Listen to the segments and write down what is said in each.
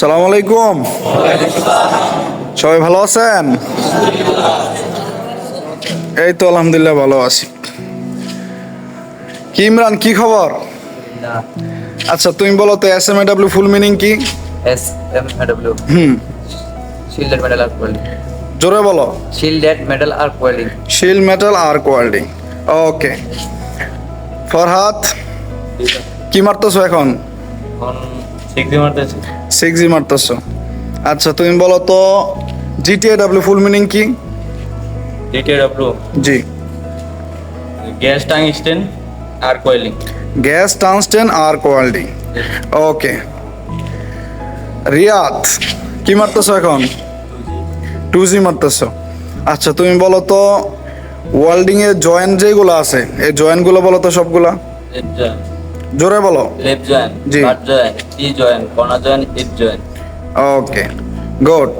সালাম আলাইকুম। সবাই ভালো আছেন? এই তো আলহামদুলিল্লাহ ভালো আছি। কি ইমরান কি খবর? আচ্ছা তুমি বলো তো S M A W full meaning কি? S M W hmm. Shielded metal arc welding জোরে বলো। Shielded metal arc welding shield metal arc quality okay Farhad কি মারতেছো এখন? এখন সিক্সি জি মারতেছো? আচ্ছা তুমি বলো তো জিটিএ ডাব্লিউ ফুল মিনিং কি? DT W G. Gas tungsten arc কোয়েলিং gas tungsten arc quality okay Riyad কি মারতেছো এখন? টু জি মারতেছো। আচ্ছা তুমি বলো তো ওয়েল্ডিং এর জয়েন্ট যেগুলো আছে এই জয়েন্টগুলো বলো তো সবগুলা। জোরে বলো। Left joint G. Cut joint tee joint corner joint hip joint. Okay good.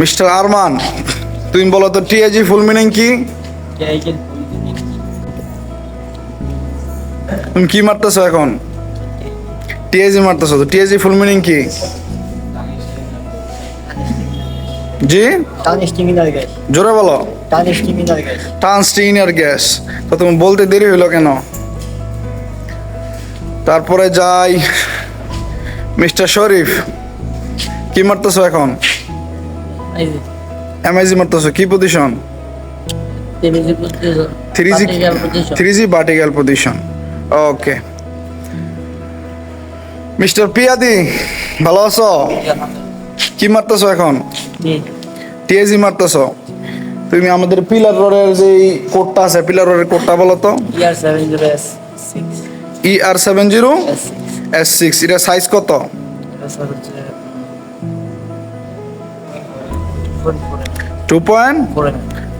Mister Arman তুমি বলো তো টিএজি ফুল মিনিং কি? তুমি কি মারতেছো এখন? টিএজি মারতেছো তো টিএজি ফুল মিনিং কি? জি? জোরে বলো। টানস্টিমিনার গ্যাস তো তুমি বলতে দেরি হইল কেন? তারপরে যাই মিস্টার শরীফ কি মারতেছো এখন? এমআইজি মারতেছো কি position three G three G vertical position okay mister পিয়াদি ভালো আছো? কি মারতেছো এখন? টিএজি মারতেছো। তুমি আমাদের পিলার রোডের যে কোডটা আছে পিলার রোডের কোডটা বলো তো। ইয়ার seven zero S six E R seven zero S six এটা সাইজ কত? Two point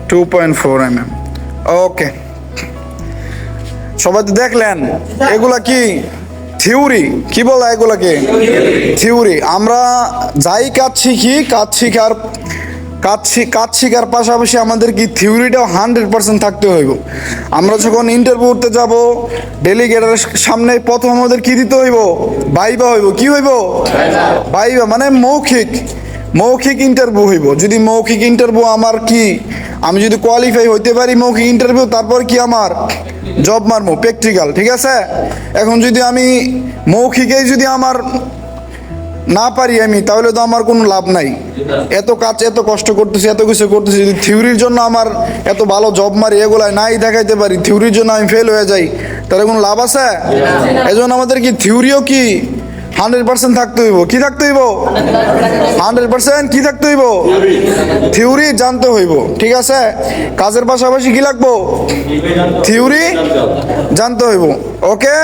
two point four M M okay সবাই তো দেখলেন এগুলা কি থিওরি? কি বলা এগুলাকে? থিওরি। আমরা যাই কাজ শিখি কাজ শিখার কাজ কাজ শিখার পাশাপাশি আমাদের কি থিওরিটাও হান্ড্রেড পার্সেন্ট থাকতে হইব। আমরা যখন ইন্টারভিউ ইন্টারভিউতে যাব ডেলিগেটের সামনে প্রথম আমাদের কি দিতে হইব? বাইবা হইব। কি হইব? বাইবা মানে মৌখিক মৌখিক ইন্টারভিউ হইব। যদি মৌখিক ইন্টারভিউ আমার কি, আমি যদি কোয়ালিফাই হইতে পারি মৌখিক ইন্টারভিউ তারপর কি আমার? জব মারবো প্র্যাকটিক্যাল ঠিক আছে? এখন যদি আমি মৌখিকেই যদি আমার না পারি আমি, তাহলে তো আমার কোনো লাভ নাই। এত কাজ, এত কষ্ট করতেছি, এত কিছু করতেছি, যদি থিওরির জন্য আমার এত ভালো জব মারি এগুলাই নাই দেখাইতে পারি, থিওরির জন্য আমি ফেল হয়ে যাই, তাহলে কোনো লাভ আছে? এই জন্য আমাদের কি থিওরিও কি হান্ড্রেড পার্সেন্ট থাকতে হইব? কি থাকতে হইব? হান্ড্রেড পার্সেন্ট কি থাকতে হইব? থিওরি জানতে হইব, ঠিক আছে? কাজের পাশাপাশি কি লাগবো? থিওরি জানতে হইব, ওকে?